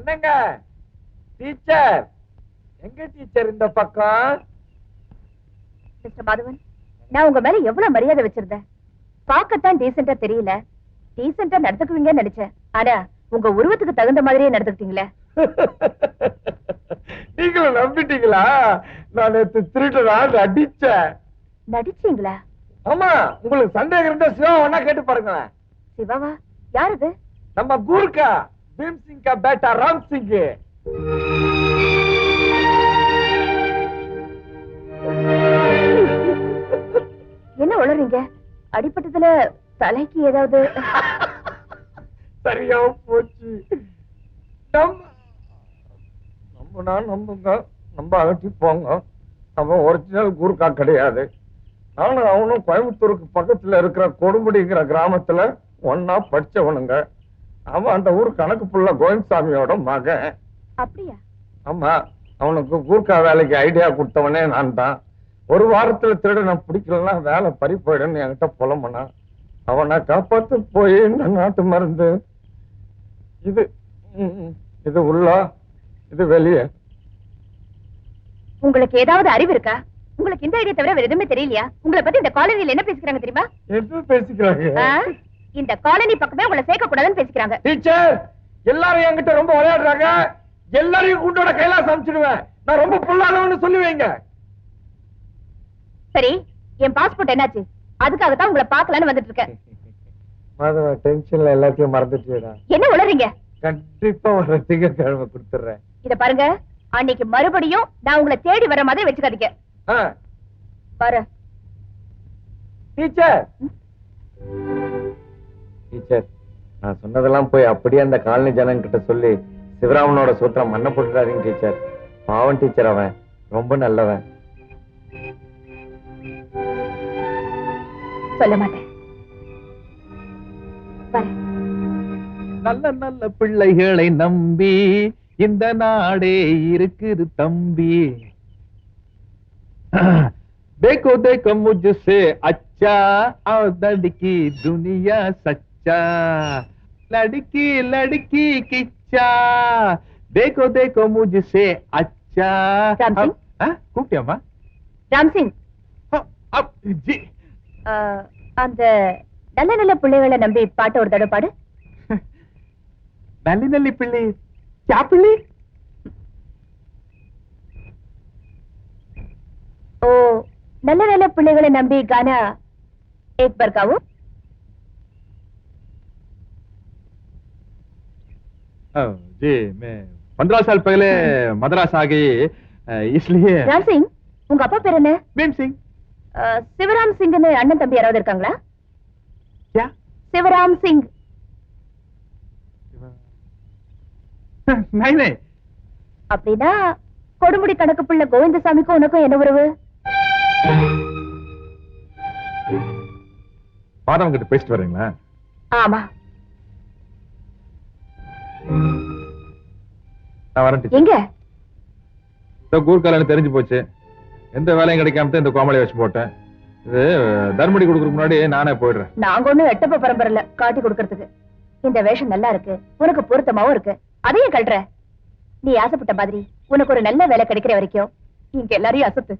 என்னங்க? டீச்சர் எங்க டீச்சர் இந்த பக்கம்? மிஸ்டர் மாதவன் நான் உங்க மேல எவ்வளவு மரியாதை வச்சிருந்தேன் பார்க்கத்தான் டீசெண்டா தெரியல. டீசெண்டா நடந்துக்குவீங்கன்னு நினைச்சேன். ஆனா உங்க உருவத்துக்கு தகுந்த மாதிரியே நடந்துக்கிட்டீங்களே? நீங்களும் நம்பிட்டீங்களா? நான் நேத்து திருட்டு அடிச்சேன் நடிச்சீங்களா? ஆமா உங்களுக்கு சந்தேகம் இருந்தா சிவா கேட்டு பாருங்களேன். சிவாவா? யார் இது நம்ம கூர்க்கா? பீம் சிங் கா பேட்டா ராம் சிங் என்ன உளறீங்க? அடிப்பட்டதுல தலைக்கு ஏதாவது? சரியா போச்சு. நம்ம நம்புனா நம்புங்க. நம்ப அகட்டி போங்க. அவன் ஒரிஜினல் கூர்க்கா கிடையாது. நானும் அவனும் கோயம்புத்தூருக்கு பக்கத்துல இருக்கிற கொடுமுடிங்கிற கிராமத்துல ஒன்னா படிச்சவனுங்க. அவன் அந்த ஊர் கணக்கு புள்ள கோவிந்தசாமியோட மகன். அப்படியா? ஆமா அவனுக்கு கூர்க்கா வேலைக்கு ஐடியா கொடுத்தவனே நான் தான் ஒரு வாரத்துல திருடனை பிடிக்கலன்னா வேலை பறி போயிடுன்னு என்கிட்ட புலம்புனான் அவனை காப்பாத்து போய் இந்த நாட்டு மருந்து. இது இது உள்ள இது வெளியே. உங்களுக்கு ஏதாவது அறிவு இருக்கா? உங்களுக்கு இந்த ஐடியா தவிர வேற எதுவுமே தெரியலையா? உங்களை பத்தி இந்த காலனில என்ன பேசிக்கிறாங்க தெரியுமா? என்ன பேசிக்கிறாங்க? இந்த காலனி பக்கமே உங்களை சேர்க்க கூடாதுன்னு பேசிக்கிறாங்க. டீச்சர் எல்லாரும் என்கிட்ட ரொம்ப விளையாடுறாங்க. எல்லாரையும் கூட்டோட கைலாசம் அமைச்சிடுவேன் நான் ரொம்ப புல்லாதவன்னு சொல்லுவேங்க. சரி என் பாஸ்போர்ட் என்னாச்சு? அதுக்காக தான் உங்களை பார்க்கலான்னு வந்துட்டு இருக்கேன். மாதவ டென்ஷன்ல எல்லாத்தையும் மறந்துட்டுடா என்ன உளறீங்க? கண்டிப்பா ஒரு திங்கக்கிழமை கொடுத்துட்றேன். இத பாருங்க அன்னைக்கு மறுபடியும் நான் உங்களை தேடி வர மாதிரி வச்சுக்காதீங்க. பாரு. டீச்சர் டீச்சர் நான் சொன்னதெல்லாம் போய் அப்படியே அந்த காலனி ஜனங்க கிட்ட சொல்லி சிவராமனோட சூத்திரம் மண்ணை போட்டுடாதீங்க டீச்சர் பாவம் டீச்சர் அவன் ரொம்ப நல்லவன் சொல்ல மாட்டேன் வரேன் நல்ல நல்ல பிள்ளைகளை நம்பி இந்த நாடே இருக்குது தம்பி देखो देखो मुझसे अच्छा और लड़की दुनिया सच्चा लड़की लड़की किच्चा देखो देखो मुझसे अच्छा राम सिंह? हाँ, கூப்பிட்டியாம்மா ராம் சிங் அ- அப்- ஜி ஆ, அந்த நல்ல நல்ல பிள்ளைகளை நம்பி பாட்ட ஒரு தடவை பாடு நல்லி நல்லி பிள்ளை क्या பிள்ளை ஓ நல்ல நல்ல பிள்ளைகளை நம்பி கானா एक बार गाओ जी मैं पंद्रह साल पहले मद्रास आ गई अ, इसलिए ராம் சிங் உங்க அப்பா பேர் என்ன भीम सिंह ஆ, சிவராம் சிங்னு அண்ணன் தம்பி யாராவது இருக்காங்களா क्या சிவராம் சிங் नहीं नहीं அப்படின்னா கொடுமுடி கணக்கு பிள்ளை கோவிந்தசாமிக்கும் உனக்கும் என்ன உறவு பாதம் கிட்ட பேசிட்டு வரீங்களா ஆமா நான் வரேன் டீச்சர். எங்க? இந்த கூர்காலன்னு தெரிஞ்சு போச்சு. எந்த வேலையும் கிடைக்காம தான் இந்த கோமலை வச்சு போட்டேன். இது தர்மடி கொடுக்கறதுக்கு முன்னாடி நானே போயிடுறேன். நாங்க ஒண்ணும் எட்டப்ப பரம்பரை இல்ல காட்டி கொடுக்கறதுக்கு. இந்த வேஷம் நல்லா இருக்கு. உனக்கு பொருத்தமாவும் இருக்கு. அதையும் கல்ற நீ ஆசைப்பட்ட மாதிரி உனக்கு ஒரு நல்ல வேலை கிடைக்கிற வரைக்கும் இங்க எல்லாரையும் அசத்து.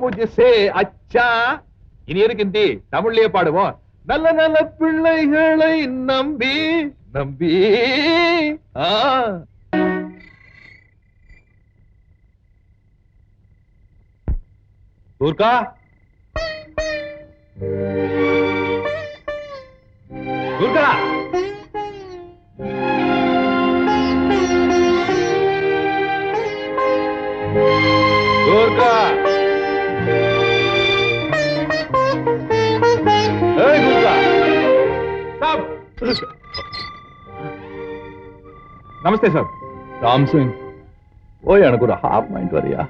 முஜிசே அச்சா. இனி இருக்கு ஹிந்தி? தமிழ்லயே பாடுவோம். நல்ல நல்ல பிள்ளைகளை நம்பி நம்பி. ஆ. துர்கா துர்கா நமஸ்தே சார். ராம் சிங் ஓய் எனக்கு ஒரு ஹாஃப் மைண்ட் வரியா?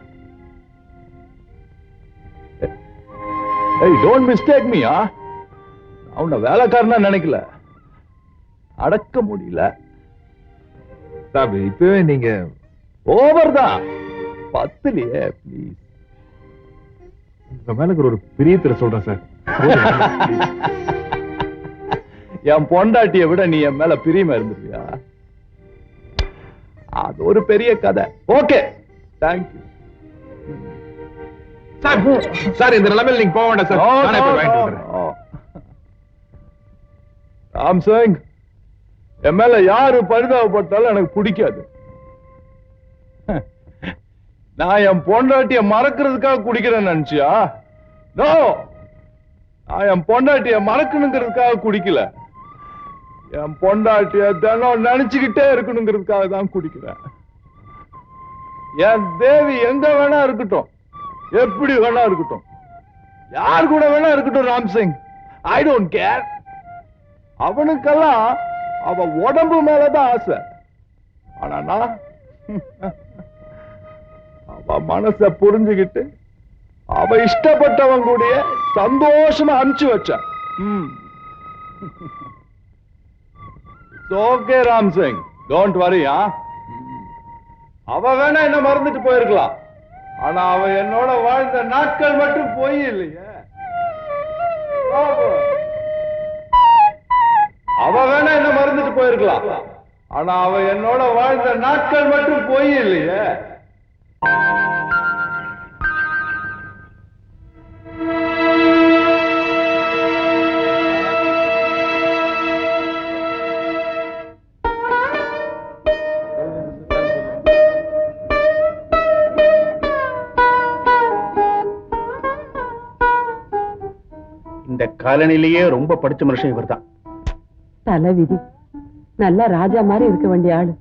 ஏய் டோன்ட் மிஸ்டேக் மீயா அவனை வேலைக்காரனா நினைக்கல. அடக்க முடியல. சாப் இப்பவே நீங்க ஓவர் தான். பத்துலயே ப்ளீஸ் உங்க மேல ஒரு பிரியத்துல சொல்றேன் சார். என் பொண்டாட்டிய விட நீ என் மேல பிரியமா இருந்துருவியா அது ஒரு பெரிய கதை. ஓகே. தேங்க்யூ சார் சார் இந்த நிலைமையில நீங்க போக வேண்டாம் சார். ராம் சிங் என் மேல யாரு பரிதாபப்பட்டாலும் எனக்கு பிடிக்காது. நான் என் பொண்டாட்டிய மறக்கிறதுக்காக குடிக்கிறேன்னு நினைச்சியா? நோ நான் என் பொண்டாட்டிய மறக்கணுங்கிறதுக்காக குடிக்கல. என் பொண்டாட்டிய தினம் நினைச்சுக்கிட்டே இருக்கணுங்கிறதுக்காக தான் குடிக்கிறேன். என் தேவி எங்க வேணா இருக்கட்டும். எப்படி வேணா இருக்கட்டும். யார் கூட வேணா இருக்கட்டும் ராம்சிங். ஐ டோன்ட் கேர் அவனுக்கெல்லாம் அவ உடம்பு மேலதான் ஆசை. ஆனா நான் அவ மனச புரிஞ்சுகிட்டு அவ இஷ்டப்பட்டவன் கூடிய சந்தோஷமா அனுப்பிச்சு வச்ச okay Ram Singh. Don't worry அவ வேணா என்ன மறந்துட்டு போயிருக்கலாம். ஆனா அவ என்னோட வாழ்ந்த நாட்கள் மட்டும் போய் இல்லையே. அவ வேணா என்ன மறந்துட்டு போயிருக்கலாம். ஆனா அவ என்னோட வாழ்ந்த நாட்கள் மட்டும் போய் இல்லையே. இந்த காலனிலேயே ரொம்ப படிச்ச மனுஷன் இவர்தான். தலை விதி நல்லா ராஜா மாதிரி இருக்க வேண்டிய ஆளு.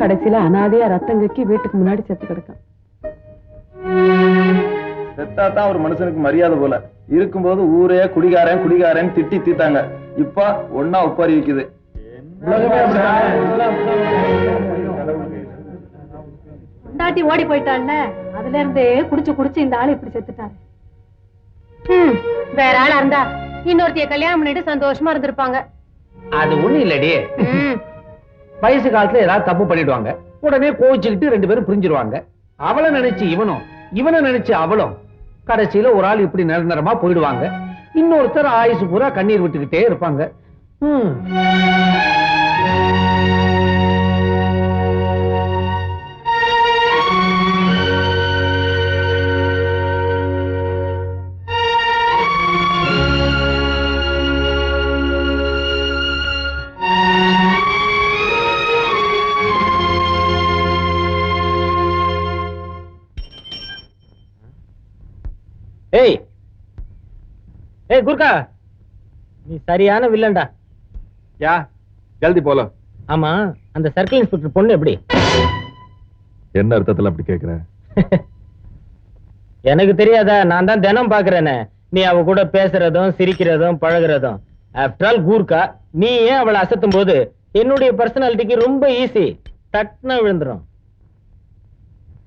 கடைசியில அனாதையா ரத்தம் கக்கி வீட்டுக்கு முன்னாடி செத்து கிடக்கான். செத்தா தான் ஒரு மனுஷனுக்கு மரியாதை போல. இருக்கும்போது ஊரே குடிகாரன் குடிகாரன் திட்டி தீத்தாங்க இப்ப ஒன்னா உப்பாரி விக்குது. பொண்டாட்டி ஓடி போயிட்டாள்ல அதுல இருந்தே குடிச்சு குடிச்சு இந்த ஆளு இப்படி செத்துட்டாரு. வேற ஆளா இருந்தா இன்னொருத்திய கல்யாணம் பண்ணிட்டு சந்தோஷமா இருந்திருப்பாங்க. அது ஒண்ணு இல்லடி. வயசு காலத்துல ஏதாவது தப்பு பண்ணிடுவாங்க. உடனே கோவிச்சுக்கிட்டு ரெண்டு பேரும் புரிஞ்சிருவாங்க. அவளை நினைச்சு இவனும் இவனை நினைச்சு அவளும் கடைசியில ஒரு ஆள் இப்படி நிரந்தரமா போயிடுவாங்க. இன்னொருத்தர் ஆயுசு பூரா கண்ணீர் விட்டுக்கிட்டே இருப்பாங்க. ஏய் குர்கா. நீ சரியான வில்லன்டா. யா ஜல்தி போலாம். ஆமா அந்த சர்க்கிள் இன்ஸ்பெக்டர் பொண்ணு எப்படி? என்ன அர்த்தத்துல அப்படி கேக்குற? எனக்கு தெரியாதா நான் தான் தினம் பாக்குறேனே நீ அவ கூட பேசுறதும் சிரிக்கிறதும் பழகுறதும். ஆஃப்டர் ஆல் கூர்க்கா நீ ஏன் அவளை அசத்தும் போது என்னுடைய பர்சனாலிட்டிக்கு ரொம்ப ஈஸி டட்னா விழுந்துரும்.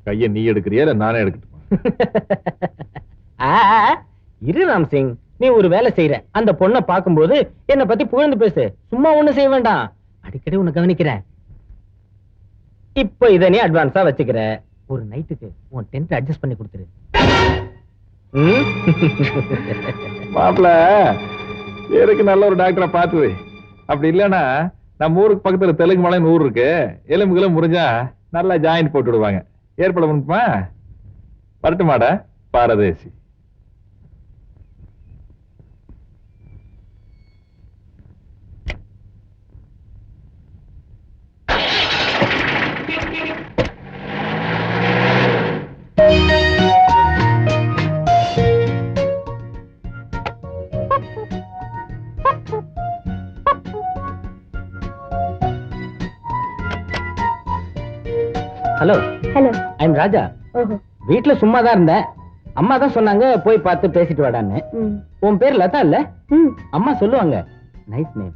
கைய நீ எடுக்கிறியா இல்ல நானே எடுக்கட்டுமா? இரு ராம் சிங். நீ ஒரு வேலை செய்யற. அந்த பொண்ணை பார்க்கும்போது என்னை பத்தி புகழ்ந்து பேசு. சும்மா ஒண்ணு செய்ய வேண்டாம். அடிக்கடி உன்னை கவனிக்கிறேன். இப்ப இதை நீ அட்வான்ஸா வச்சுக்கிற. ஒரு நைட்டுக்கு உன் டென்ட் அட்ஜஸ்ட் பண்ணி கொடுத்துரு. ம்? மாப்பிள எனக்கு நல்ல ஒரு டாக்டரை பார்த்து அப்படி இல்லைன்னா நம்ம ஊருக்கு பக்கத்துல தெலுங்கு மலைன்னு ஊர் இருக்கு. எலும்புகளும் முறிஞ்சா நல்லா ஜாயிண்ட் போட்டு விடுவாங்க. ஏற்பட பண்ணுமா வரட்டுமாடா? பாரதேசி. ஹலோ ஹலோ ஐம் ராஜா வீட்ல சும்மா தான் இருந்தேன். அம்மா தான் சொன்னாங்க போய் பார்த்து பேசிட்டு வாடான்னு. உன் பேர் லதா இல்ல? அம்மா சொல்லுவாங்க நைஸ் நேம்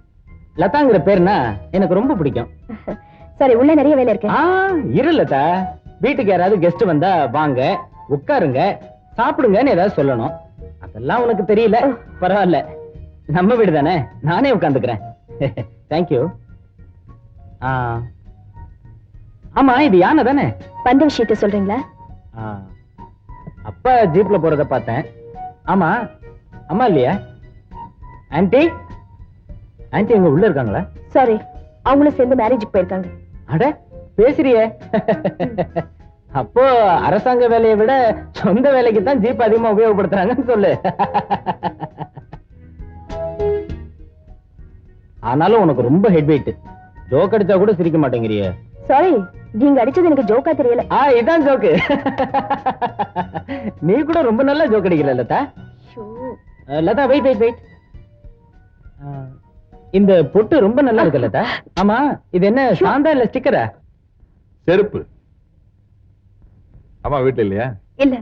லதாங்கிற பேர்னா எனக்கு ரொம்ப பிடிக்கும். சரி உள்ள நிறைய வேலை இருக்கு. ஆ இரு லதா. வீட்டுக்கு யாராவது கெஸ்ட் வந்தா வாங்க உட்காருங்க சாப்பிடுங்கன்னு ஏதாவது சொல்லணும். அதெல்லாம் உனக்கு தெரியல. பரவாயில்ல. நம்ம வீடு தானே? நானே உட்காந்துக்கிறேன். தேங்க்யூ ஆமா இது யானை தானே? வந்த விஷயத்த சொல்றீங்களா? அப்பா ஜீப்ல போறத பார்த்தேன். ஆமா அம்மா இல்லையா? ஆன்ட்டி ஆன்ட்டி எங்க உள்ள இருக்காங்களா? சாரி அவங்களும் சேர்ந்து மேரேஜுக்கு போயிருக்காங்க. அட பேசுறியே. அப்போ அரசாங்க வேலையை விட சொந்த வேலைக்கு தான் ஜீப் அதிகமா உபயோகப்படுத்துறாங்கன்னு சொல்லு. ஆனாலும் உனக்கு ரொம்ப ஹெட் வெயிட் ஜோக் அடிச்சா கூட சிரிக்க மாட்டேங்கிறியே. சாரி நீங்க அடிச்சது எனக்கு ஜோக்கா தெரியல. ஆ இதான் ஜோக்கு நீ கூட ரொம்ப நல்லா ஜோக் அடிக்கிற Latha. Latha wait wait wait இந்த பொட்டு ரொம்ப நல்லா இருக்கு லதா. ஆமா இது என்ன சாந்தா இல்ல ஸ்டிக்கரா? செருப்பு. அம்மா வீட்டுல இல்லையா? இல்ல.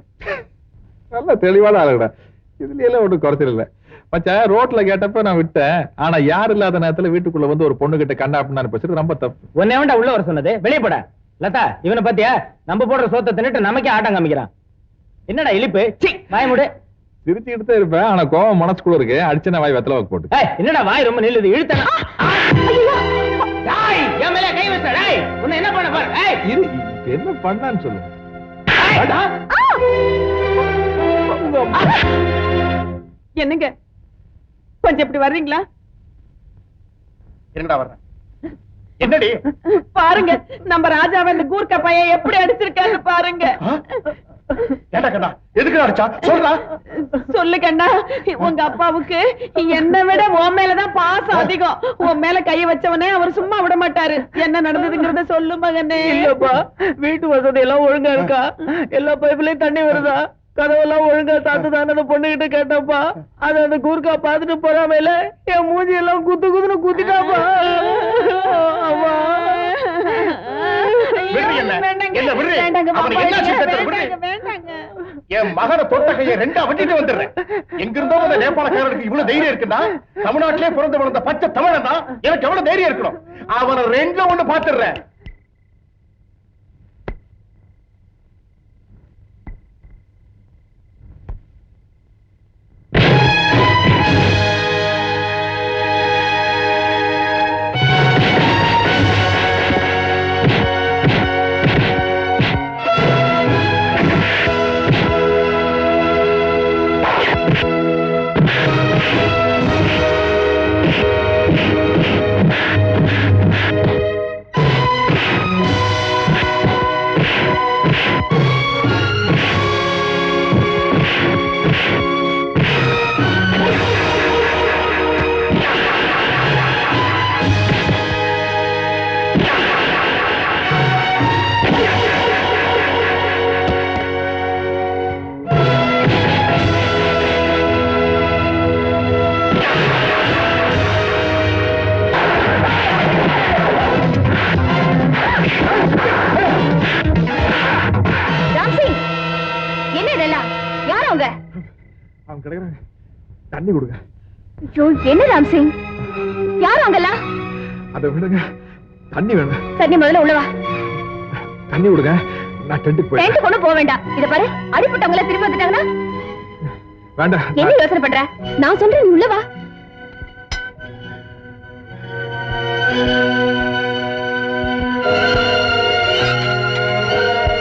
நல்ல தெளிவான ஆளுடா இதுல எல்லாம் ஒன்றும் குறைச்சல் மச்சான் ரோட்ல கேட்டப்ப நான் விட்டேன். ஆனா யார் இல்லாத நேரத்துல வீட்டுக்குள்ள வந்து ஒரு பொண்ணு கிட்ட கண்ணா அப்படின்னு பேசுறது ரொம்ப தப்பு. வேண்டா உள்ள வர சொன்னது? வெளியே போட. லதா இவனை பாத்தியா நம்ம போடுற சோத்தை தின்னுட்டு நமக்கே ஆட்டம் காமிக்கிறான். என்னடா இழிப்பு? சீ வாய் மூடு. சிரிச்சுக்கிட்டு தான் இருப்பேன். ஆனா கோவம் மனசுக்குள்ள இருக்கு. அடிச்சன வாய் வெத்தல வாக்கு போட்டு. ஏய் என்னடா வாய் ரொம்ப நில்லுது இழுத்தனா டேய் என் மேல கை வச்ச டேய் உன்னை என்ன பண்ண பாரு? ஏய்! இரு இப்ப என்ன பண்ணான்னு சொல்லு. என்னங்க? கொஞ்சம் இப்படி வர்றீங்களா? என்னடா வர்றேன் என்னடி? பாருங்க நம்ம ராஜாவை இந்த கூர்க்க பையன் எப்படி அடிச்சிருக்காரு பாருங்க. சொல்லு கண்ணா உங்க அப்பாவுக்கு என்னை விட உன் மேலதான் பாசம் அதிகம். உன் மேல கைய வச்சவனே அவர் சும்மா விட மாட்டாரு. என்ன நடந்ததுங்கிறத சொல்லு மகனே. இல்லப்பா வீட்டு வசதி எல்லாம் ஒழுங்கா இருக்கா? எல்லா பைப்லயும் தண்ணி வருதா? கதவெல்லாம் ஒழுங்கா சாத்துதான் அந்த பொண்ணு கிட்ட கேட்டப்பா. அது அந்த கூர்க்கா பாத்துட்டு போறாமல என் மூஞ்சி எல்லாம் குத்து குத்துன்னு குத்திட்டாப்பா. அம்மா. என் மகனை தொட்ட கையை ரெண்டா வெட்டிட்டு வந்துடுறேன். எங்க இருந்தோ அந்த நேபாளக்காரனுக்கு இவ்வளவு தைரியம் இருக்குன்னா தமிழ்நாட்டிலே பிறந்து வளர்ந்த பச்சை தமிழன் தான். எனக்கு எவ்வளவு தைரியம் இருக்கணும்? அவனை ரெண்டுல ஒண்ணு பாத்துடுறேன் தண்ணி கொடுங்க. ஐயோ என்ன ராம்சிங் யார் அவங்கெல்லாம் அதை விடுங்க. தண்ணி வேணும். சரி முதல்ல உள்ள வா. தண்ணி கொடுங்க. நான் டென்ட்டுக்கு போய் டென்ட் கொண்டு போக வேண்டாம். இத பாரு அடிப்பட்டவங்கள திரும்பி வந்துட்டாங்கன்னா? வேண்டாம். என்ன யோசனை பண்ற? நான் சொல்றேன் நீ உள்ள வா.